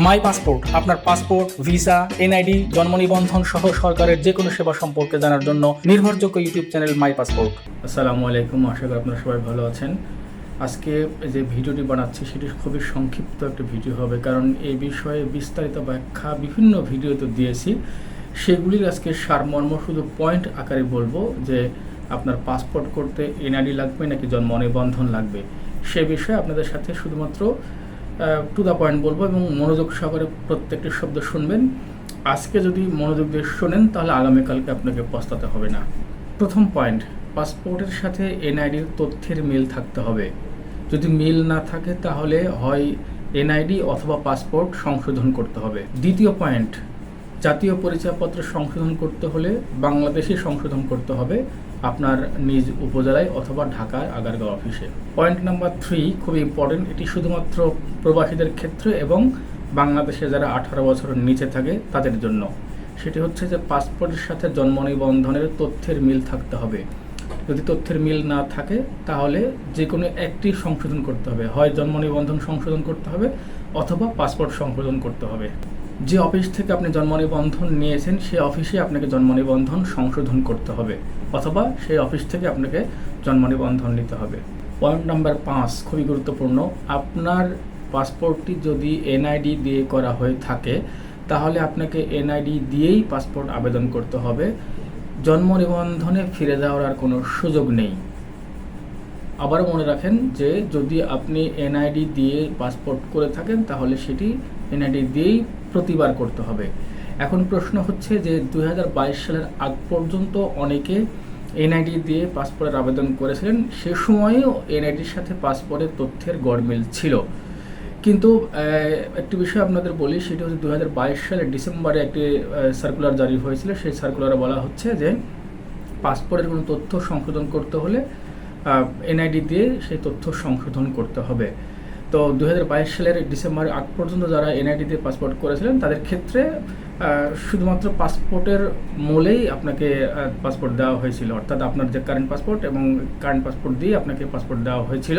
মাই passport, আপনার passport, visa, NID, জন্ম নিবন্ধন সহ সরকারের যে কোনো সেবা সম্পর্কে জানার জন্য নির্ভরযোগ্য ইউটিউব চ্যানেল মাই পাসপোর্ট। আসসালামু আলাইকুম, আশা করি আপনারা সবাই ভালো আছেন। আজকে যে ভিডিওটি বানাচ্ছি, সেটি খুবই সংক্ষিপ্ত একটা ভিডিও হবে, কারণ এই বিষয়ে বিস্তারিত ব্যাখ্যা বিভিন্ন ভিডিওতে দিয়েছি। সেগুলির আজকে সারমর্ম, শুধু পয়েন্ট আকারে বলব যে আপনার পাসপোর্ট করতে এনআইডি লাগবে নাকি জন্ম নিবন্ধন লাগবে, সে বিষয়ে আপনাদের সাথে শুধুমাত্র টু দ্য পয়েন্ট বলব এবং মনোযোগ সহকারে প্রত্যেকটি শব্দ শুনবেন। আজকে যদি মনোযোগ দিয়ে শোনেন, তাহলে আগামীকালকে আপনাকে পস্তাতে হবে না। প্রথম পয়েন্ট পাসপোর্টের সাথে এনআইডির তথ্যের মিল থাকতে হবে। যদি মিল না থাকে, তাহলে হয় এনআইডি অথবা পাসপোর্ট সংশোধন করতে হবে। দ্বিতীয় পয়েন্ট জাতীয় পরিচয়পত্র সংশোধন করতে হলে বাংলাদেশে সংশোধন করতে হবে আপনার নিজ উপজেলায় অথবা ঢাকার আগারগাঁও অফিসে। পয়েন্ট নাম্বার থ্রি খুবই ইম্পর্টেন্ট এটি শুধুমাত্র প্রবাসীদের ক্ষেত্রে এবং বাংলাদেশে যারা আঠারো বছরের নিচে থাকে, তাদের জন্য। সেটি হচ্ছে যে পাসপোর্টের সাথে জন্ম নিবন্ধনের তথ্যের মিল থাকতে হবে। যদি তথ্যের মিল না থাকে, তাহলে যে কোনো একটি সংশোধন করতে হবে। হয় জন্ম নিবন্ধন সংশোধন করতে হবে, অথবা পাসপোর্ট সংশোধন করতে হবে। যে অফিস থেকে আপনি জন্ম নিবন্ধন নিয়েছেন, সেই অফিসে আপনাকে জন্ম নিবন্ধন সংশোধন করতে হবে, অথবা সেই অফিস থেকে আপনাকে জন্ম নিবন্ধন নিতে হবে। পয়েন্ট নাম্বার পাঁচ, খুবই গুরুত্বপূর্ণ, আপনার পাসপোর্টটি যদি এনআইডি দিয়ে করা হয়ে থাকে, তাহলে আপনাকে এনআইডি দিয়েই পাসপোর্ট আবেদন করতে হবে। জন্ম নিবন্ধনে ফিরে যাওয়ার আর কোনো সুযোগ নেই। আবারও মনে রাখেন যে যদি আপনি এনআইডি দিয়ে পাসপোর্ট করে থাকেন, তাহলে সেটি এনআইডি দিয়েই প্রতিবার করতে হবে। এখন প্রশ্ন হচ্ছে যে দু হাজার বাইশ সালের আগ পর্যন্ত অনেকে এনআইডি দিয়ে পাসপোর্টের আবেদন করেছিলেন, সে সময়েও এনআইডির সাথে পাসপোর্টের তথ্যের গড়মিল ছিল। কিন্তু একটি বিষয় আপনাদের বলি, সেটি হচ্ছে দুই হাজার বাইশ সালের ডিসেম্বরে একটি সার্কুলার জারি হয়েছিল। সেই সার্কুলারে বলা হচ্ছে যে, পাসপোর্টের কোনো তথ্য সংশোধন করতে হলে এনআইডি দিয়ে সেই তথ্য সংশোধন করতে হবে। তো দুই হাজার বাইশ সালের ডিসেম্বর আগ পর্যন্ত যারা এনআইটিতে পাসপোর্ট করেছিলেন, তাদের ক্ষেত্রে শুধুমাত্র পাসপোর্টের মূলেই আপনাকে পাসপোর্ট দেওয়া হয়েছিল। অর্থাৎ আপনার যে কারেন্ট পাসপোর্ট এবং কারেন্ট পাসপোর্ট দিয়ে আপনাকে পাসপোর্ট দেওয়া হয়েছিল।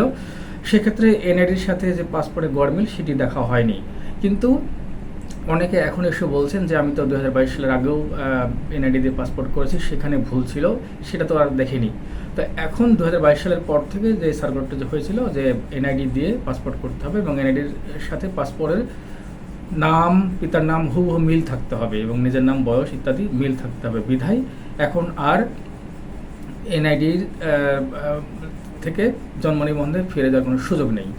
সেক্ষেত্রে এনআইডির সাথে যে পাসপোর্টের গড়মিল সেটি দেখা হয়নি। কিন্তু অনেকে এখন এসে বলছেন যে আমি তো দু হাজার বাইশ সালের আগেও এনআইডি দিয়ে পাসপোর্ট করেছি, সেখানে ভুল ছিল, সেটা তো আর দেখেনি। তো এখন দু হাজার বাইশ সালের পর থেকে যে সার্কুলারটা যে হয়েছিল, যে এনআইডি দিয়ে পাসপোর্ট করতে হবে এবং এনআইডির সাথে পাসপোর্টের নাম, পিতার নাম হুবহু মিল থাকতে হবে এবং নিজের নাম, বয়স ইত্যাদি মিল থাকতে হবে বিধায়। এখন আর এনআইডির থেকে জন্ম নিবন্ধে ফিরে যাওয়ার কোনো সুযোগ নেই।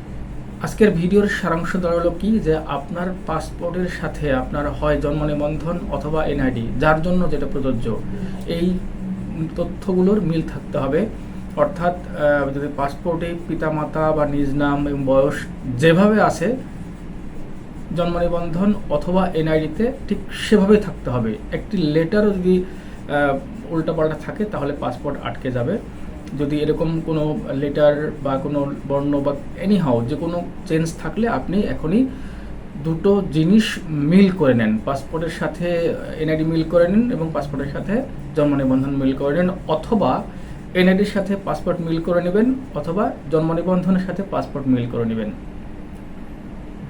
আজকের ভিডিওর সারাংশ দাঁড়াল কি যে আপনার পাসপোর্টের সাথে আপনার হয় জন্ম নিবন্ধন অথবা এনআইডি, যার জন্য যেটা প্রযোজ্য। এই তথ্যগুলোর মিল থাকতে হবে। অর্থাৎ যদি পাসপোর্টে পিতামাতা বা নিজ নাম এবং বয়স যেভাবে আছে, জন্ম নিবন্ধন অথবা এনআইডিতে ঠিক সেভাবেই থাকতে হবে। একটি লেটারও যদি উল্টাপাল্টা থাকে, তাহলে পাসপোর্ট আটকে যাবে। যদি এরকম কোনো লেটার বা কোনো বর্ণ বা এনিহাও যে কোনো চেঞ্জ থাকলে আপনি এখনই দুটো জিনিস মিল করে নেন। পাসপোর্টের সাথে এনআইডি মিল করে নিন এবং পাসপোর্টের সাথে জন্ম নিবন্ধন মিল করে নেন অথবা এনআইডির সাথে পাসপোর্ট মিল করে নেবেন অথবা জন্ম নিবন্ধনের সাথে পাসপোর্ট মিল করে নেবেন।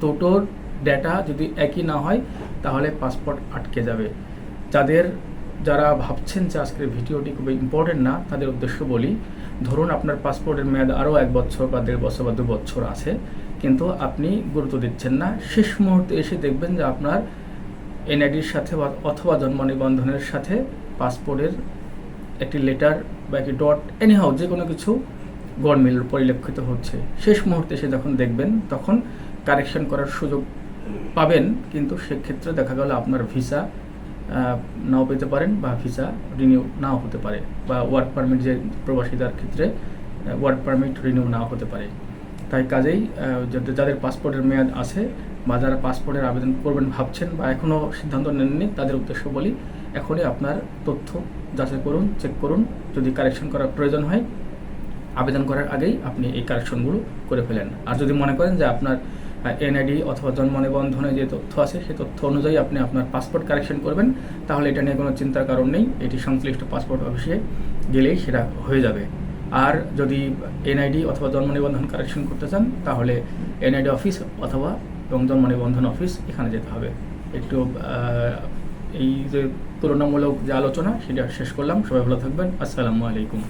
দুটোর ডেটা যদি একই না হয়, তাহলে পাসপোর্ট আটকে যাবে। যাদের যারা ভাবছেন যে আজকের ভিডিওটি খুব ইম্পর্টেন্ট না, তাদের উদ্দেশ্য বলি, ধরুন আপনার পাসপোর্টের মেয়াদ আরও এক বছর বা দেড় বছর বা দু বছর আছে, কিন্তু আপনি গুরুত্ব দিচ্ছেন না। শেষ মুহূর্তে এসে দেখবেন যে আপনার এনআইডির সাথে অথবা জন্ম নিবন্ধনের সাথে পাসপোর্টের একটি লেটার বা একটি ডট এনিহাও যে কোনো কিছু গড়মিল পরিলক্ষিত হচ্ছে। শেষ মুহূর্তে এসে যখন দেখবেন, তখন কারেকশন করার সুযোগ পাবেন, কিন্তু সেক্ষেত্রে দেখা গেল আপনার ভিসা নাও পেতে পারেন বা ভিসা রিনিউ নাও হতে পারে বা ওয়ার্ক পারমিট যে প্রবাসীদের ক্ষেত্রে ওয়ার্ক পারমিট রিনিউ নাও হতে পারে। তাই কাজেই যাদের পাসপোর্টের মেয়াদ আছে বা যারা পাসপোর্টের আবেদন করবেন ভাবছেন বা এখনও সিদ্ধান্ত নেননি, তাদের উদ্দেশ্য বলি এখনই আপনার তথ্য যাচাই করুন চেক করুন। যদি কারেকশন করার প্রয়োজন হয়, আবেদন করার আগেই আপনি এই কারেকশনগুলো করে ফেলেন। আর যদি মনে করেন যে আপনার এনআইডি অথবা জন্ম নিবন্ধনে যে তথ্য আছে, সেই তথ্য অনুযায়ী আপনি আপনার পাসপোর্ট কারেকশন করবেন। তাহলে এটা নিয়ে কোনো চিন্তার কারণ নেই। এটি সংশ্লিষ্ট পাসপোর্ট অফিসে গেলেই সেটা হয়ে যাবে। আর যদি এনআইডি অথবা জন্ম নিবন্ধন কারেকশন করতে চান, তাহলে এনআইডি অফিস অথবা এবং জন্ম নিবন্ধন অফিস এখানে যেতে হবে। একটু এই যে তুলনামূলক যে আলোচনা, সেটা শেষ করলাম। সবাই ভালো থাকবেন। আসসালামু আলাইকুম।